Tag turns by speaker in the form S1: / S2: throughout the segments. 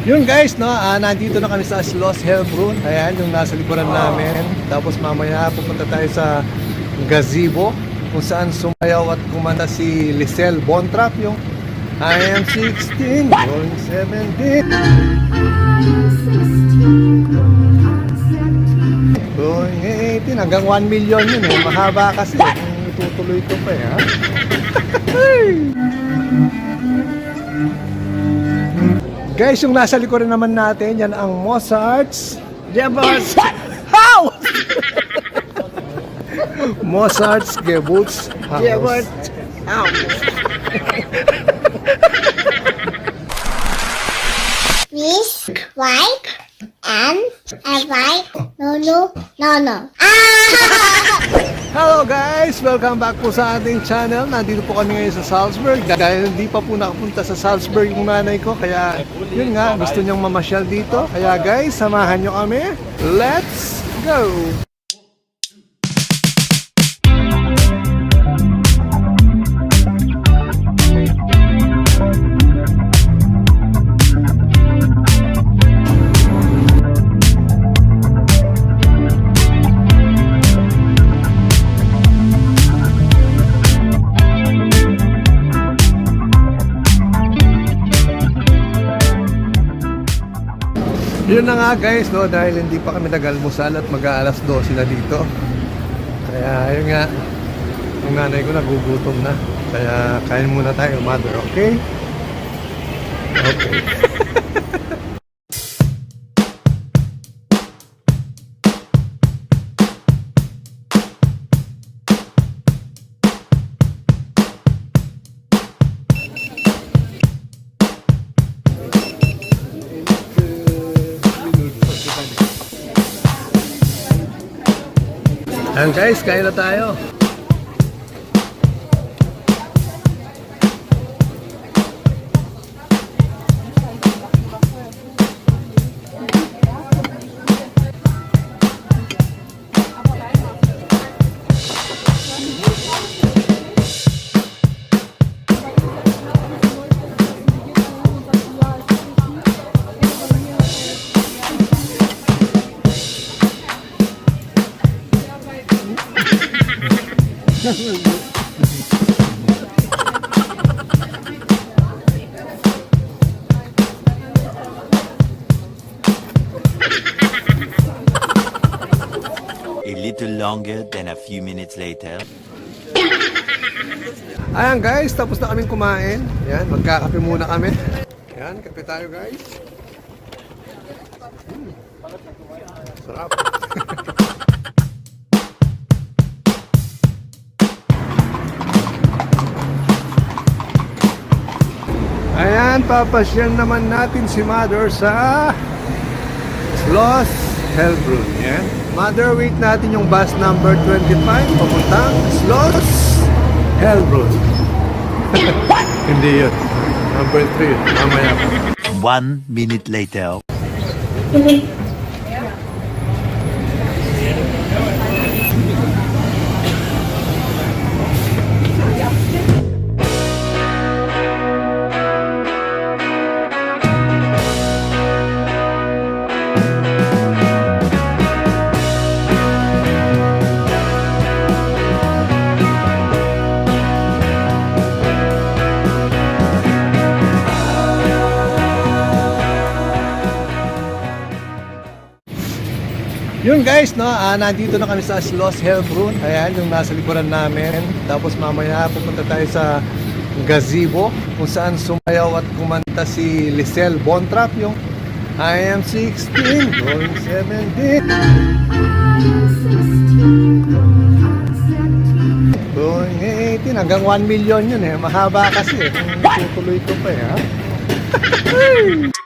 S1: Yun guys, no, ah, nandito na kami sa Schloss Hellbrunn. Ayan, yung nasa likuran namin. Tapos mamaya pupunta tayo sa gazebo kung saan sumayaw at kumanta si Lisel Bontrap yung I am 16, going 17, going 18, hanggang 1 million yun eh. Mahaba kasi kung itutuloy ko pa eh. Ha? Guys, yung nasa likuran naman natin, yan ang Mozart's Gebels House! Mozart's Gebels House.
S2: Gebels
S3: Miss White and a white no no no no. Ah!
S1: Hello guys! Welcome back po sa ating channel. Nandito po kami ngayon sa Salzburg. Dahil hindi pa po nakapunta sa Salzburg yung nanay ko. Kaya yun nga, gusto niyang mamasyal dito. Kaya guys, samahan niyo kami. Let's go! Yun na nga guys, no, dahil hindi pa kami nag-almusal at mag-aalas 12 na dito. Kaya yun nga, yung nanay ko nagugutom na. Kaya kain muna tayo, mother, okay? Okay. Guys, kain na tayo.
S4: A little longer than a few minutes later.
S1: Ayan guys, tapos na kaming kumain. Ayan, magkakape muna kami. Ayan, kape tayo guys. Mm. Sarap. Ayan, papasyan naman natin si Mother sa Schloss Hellbrunn. Yan. Mother, wait natin yung bus number 25 papuntang Schloss Hellbrunn. Hindi yun. Number 3 yun. Mamaya pa.
S4: One minute later.
S1: Guys, no, ah, nandito na kami sa Schloss Hellbrunn. Ayan, yung nasa likuran namin. Tapos mamaya pupunta tayo sa gazebo kung saan sumayaw at kumanta si Lisel Bontrap yung I am 16, going 17. Going 18, hanggang 1 million yun eh. Mahaba kasi eh. Kung itutuloy ko pa eh. Ha?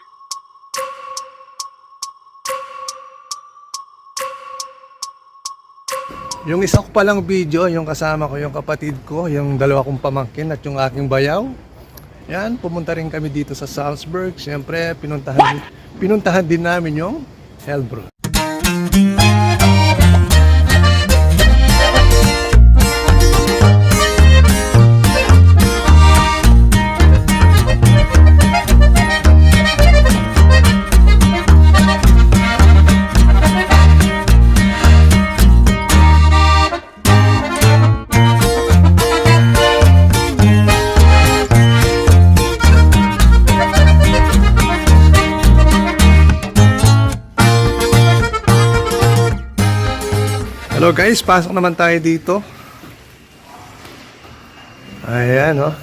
S1: Yung isa ko palang video, yung kasama ko, yung kapatid ko, yung dalawa kong pamangkin at yung aking bayaw. Yan, pumunta rin kami dito sa Salzburg. Siyempre, pinuntahan, pinuntahan din namin yung Hellbrunn. Guys, pasok naman tayo dito. Ayan, oh.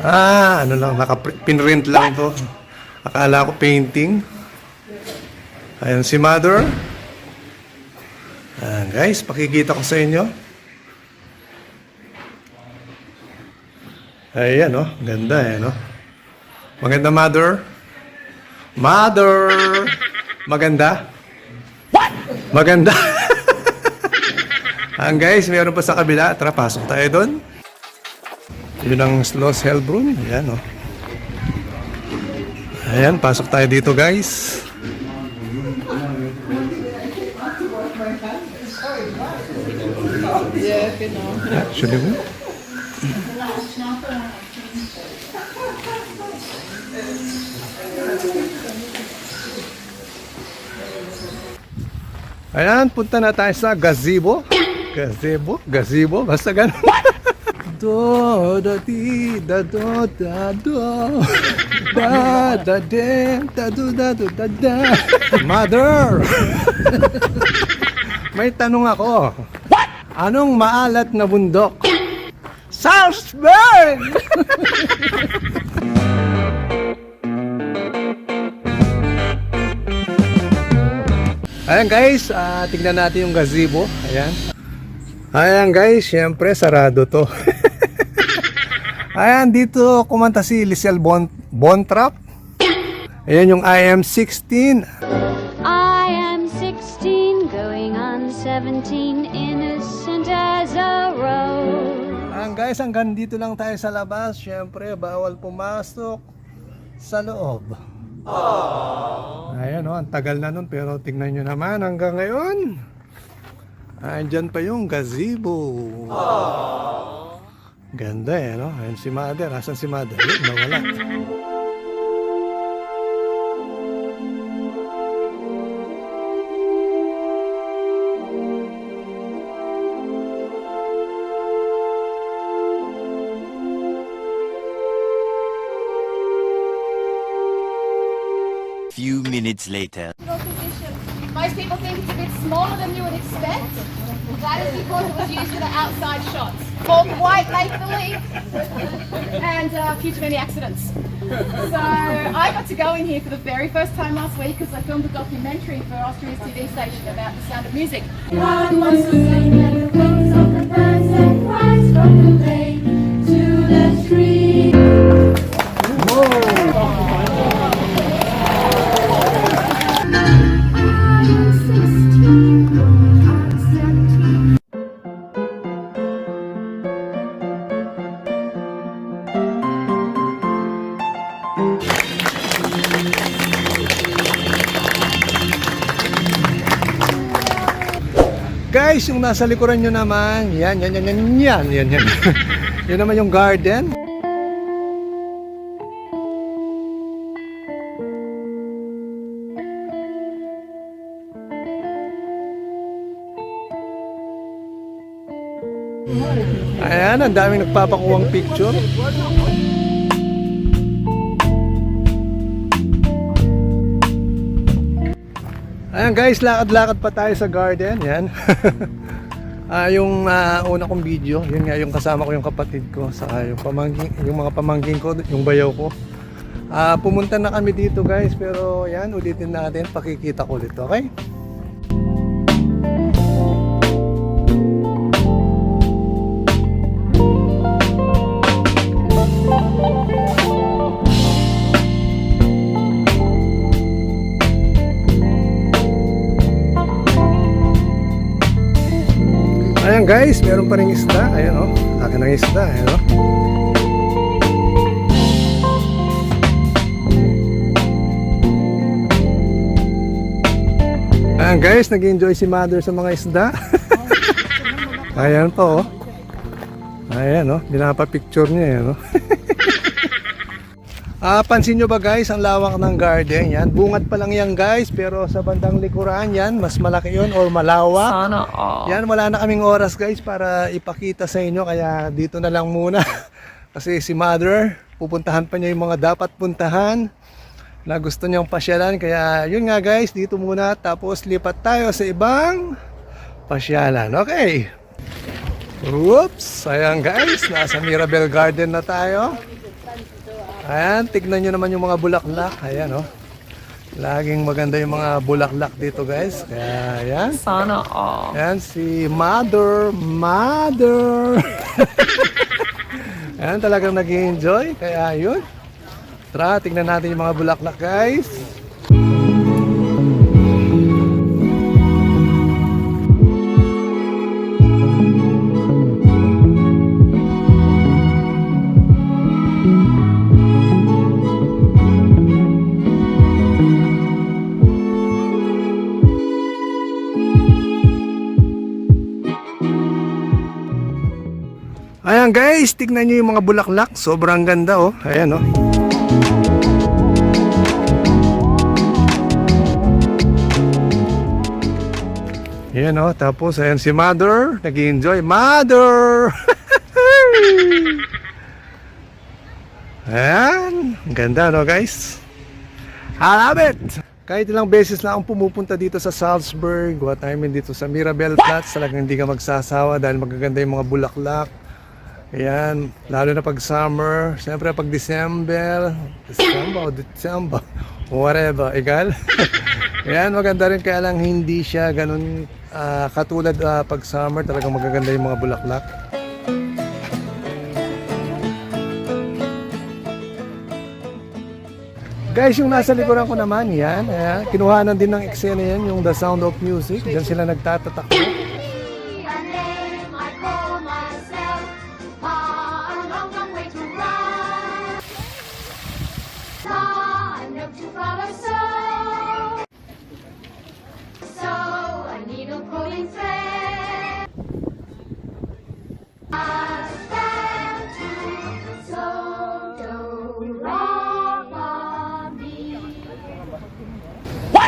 S1: Ah, ano lang, naka-pinrint lang to. Akala ko painting. Ayan si Mother. Ayan guys, pakikita ko sa inyo. Ayan, oh. Ganda, eh, no? Maganda, Mother. Mother! Maganda? Maganda. Ang guys, meron pa sa kabila. Tara, pasok tayo doon. Yun ang Sloss Hellbrunn. Ayan, oh. Ayan, pasok tayo dito, guys. Actually, mo. Ayan, punta na tayo sa gazebo. Gazebo? Gazebo? Basta ganun. do, da, di, da, do, da, do. Da, da, de, da, do, da, do, da, da. Mother! May tanong ako. What? Anong maalat na bundok? Salzburg! Ayan guys, ah, tignan natin yung gazebo. Ayan. Ayan guys, syempre sarado to. Ayan, dito kumanta si Lisel bon Bontrap. Ayan yung IM16.
S2: I am 16, going on 17, innocent as a rose.
S1: Ayan guys, hanggang dito lang tayo sa labas. Syempre, bawal pumasok sa loob. Ayan o, ang tagal na nun pero tingnan nyo naman hanggang ngayon. Andyan pa yung gazebo. Ganda eh, no? Ayan si Mother. Asan si Mother? Yun, nawala.
S4: Few minutes later.
S5: Most people think it's a bit smaller than you would expect. That is because it was used for the outside shots. For quite make believe and a few too many accidents. So I got to go in here for the very first time last week because I filmed a documentary for Austria's TV station about the sound of music.
S1: Nasa likuran nyo naman, yan, yan, yan, yan, yan, yan, yan. Yun naman yung garden. Ayan, ang daming nagpapakuwang picture. Ayan guys, lakad-lakad pa tayo sa garden. Yan. Ah, yung ah, una kong video, yun nga yung kasama ko yung kapatid ko sa yung pamangkin, yung mga pamangkin ko, yung bayaw ko. Ah, pumunta na kami dito guys, pero yan ulitin natin, pakikita ko ulit, okay? Guys, meron pa rin isda. Ayan o, oh. akin ang isda. Ayan o. Ayan guys, nag-enjoy si mother sa mga isda. Ayan po oh. Ayan oh. binapapicture niya yan o. Ah, pansin nyo ba guys, ang lawak ng garden yan. Bungat pa lang yan guys, pero sa bandang likuran yan, mas malaki yon or malawak.
S6: Sana all.
S1: Yan, wala na kaming oras guys para ipakita sa inyo kaya dito na lang muna. Kasi si mother, pupuntahan pa niya yung mga dapat puntahan na gusto niyang pasyalan. Kaya yun nga guys, dito muna tapos lipat tayo sa ibang pasyalan. Okay. Whoops! Ayan guys, nasa Mirabel Garden na tayo. Ayan, tignan nyo naman yung mga bulaklak. Ayan oh. Laging maganda yung mga bulaklak dito guys. Kaya ayan.
S6: Sana all.
S1: Ayan si Mother, Mother. ayan, talagang nag enjoy Kaya yun. Tara, tignan natin yung mga bulaklak guys. Ayan guys, tignan nyo yung mga bulaklak. Sobrang ganda oh. Ayan oh. Ayan oh. Tapos ayan si Mother. nag enjoy Mother! ayan. Ang Ganda no guys. I love it! Kahit ilang beses na akong pumupunta dito sa Salzburg, what I mean dito sa Mirabel Flats, talagang hindi ka magsasawa dahil magaganda yung mga bulaklak. Ayan, lalo na pag summer, siyempre pag December, December o December, whatever, egal. Ayan, maganda rin kaya lang hindi siya ganun ah, katulad ah, pag summer, talagang magaganda yung mga bulaklak. Guys, yung nasa likuran ko naman, yan. Ayan, kinuhanan din ng eksena yan, yung The Sound of Music. Diyan sila nagtatatakbo.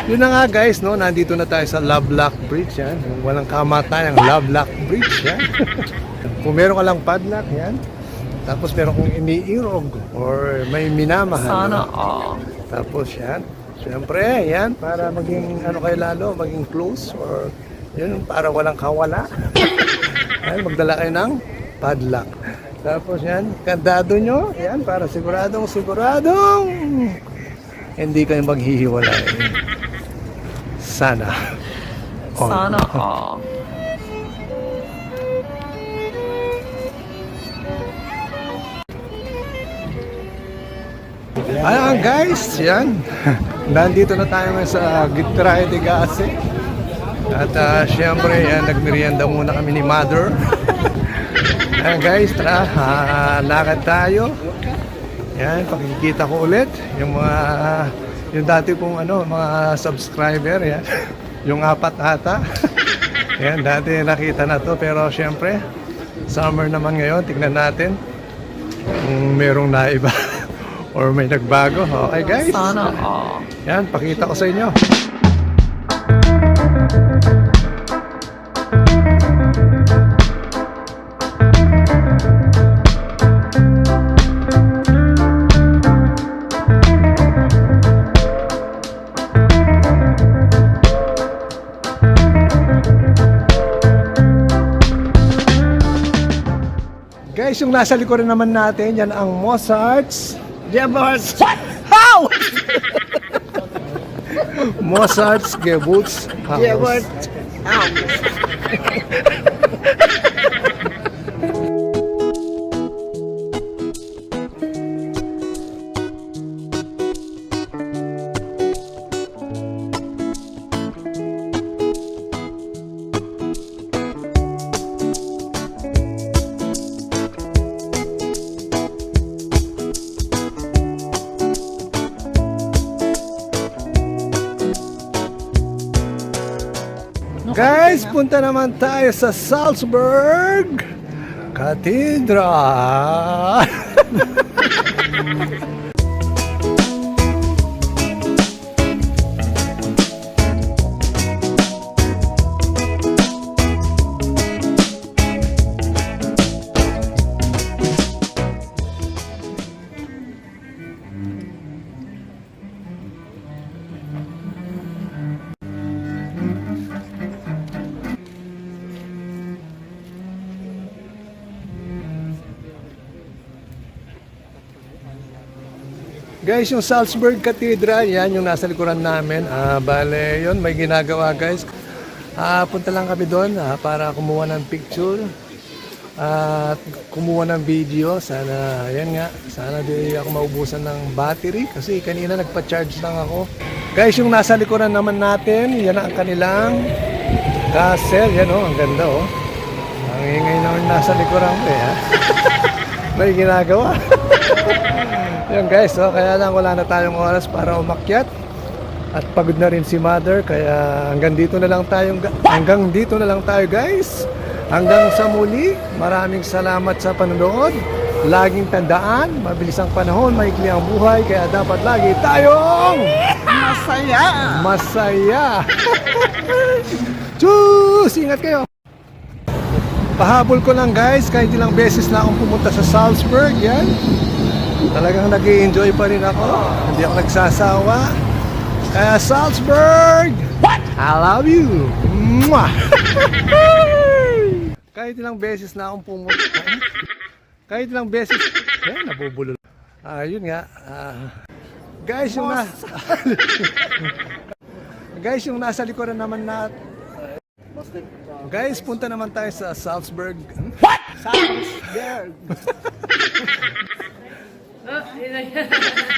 S1: Yun na nga guys, no, nandito na tayo sa Lovelock Bridge yan. Yung walang kamatayan, Lovelock Bridge yan. Kung meron ka lang padlock, yan. Tapos meron kong iniirog or may minamahal.
S6: Sana all.
S1: Tapos yan. Siyempre, yan, para maging ano kayo lalo, maging close or yun, para walang kawala. yan, magdala kayo ng padlock. Tapos yan, kandado nyo, yan, para siguradong, siguradong hindi kayo maghihiwalay. Sana. all.
S6: Sana all.
S1: Ayan guys, yan. Nandito na tayo ngayon sa Gitrae de Gase. At ah, syempre, yan, nagmerienda muna kami ni Mother. Ayan guys, tara, ah, lakad tayo. Yan, pakikita ko ulit yung mga, yung dati kong ano, mga subscriber, yan. Yung apat ata. yan, dati nakita na to, pero syempre, summer naman ngayon, tignan natin kung merong naiba or may nagbago. Okay guys?
S6: Sana all.
S1: Yan, pakita ko sa inyo. Guys, yung nasa likuran naman natin, yan ang Mozart's Mozart's How? Mozart's Gewurz House. Guys, punta naman tayo sa Salzburg Cathedral. Guys, yung Salzburg Cathedral, yan yung nasa likuran namin. Ah, bale, yun, may ginagawa guys. Ah, punta lang kami doon ah, para kumuha ng picture at kumuha ng video. Sana, yan nga, sana di ako maubusan ng battery kasi kanina nagpa-charge lang ako. Guys, yung nasa likuran naman natin, yan ang kanilang castle. Yan oh, ang ganda oh. Ang ingay naman nasa likuran ko eh. ha? may ginagawa. Yan guys, so kaya lang wala na tayong oras para umakyat. At pagod na rin si mother, kaya hanggang dito na lang tayo, hanggang dito na lang tayo guys. Hanggang sa muli, maraming salamat sa panonood. Laging tandaan, mabilis ang panahon, maikli ang buhay, kaya dapat lagi tayong masaya. Masaya. Tschüss! Ingat kayo! Pahabol ko lang guys, kahit ilang beses na akong pumunta sa Salzburg, yan. Talagang nag enjoy pa rin ako. Hindi ako nagsasawa. Kaya Salzburg! What? I love you! Mwah! kahit ilang beses na akong pumunta. kahit ilang beses. Eh, nabubulol. Ah, yun nga. ah, guys, yung na... guys, yung nasa likuran naman na... Guys, punta naman tayo sa Salzburg. What? Salzburg. Yeah.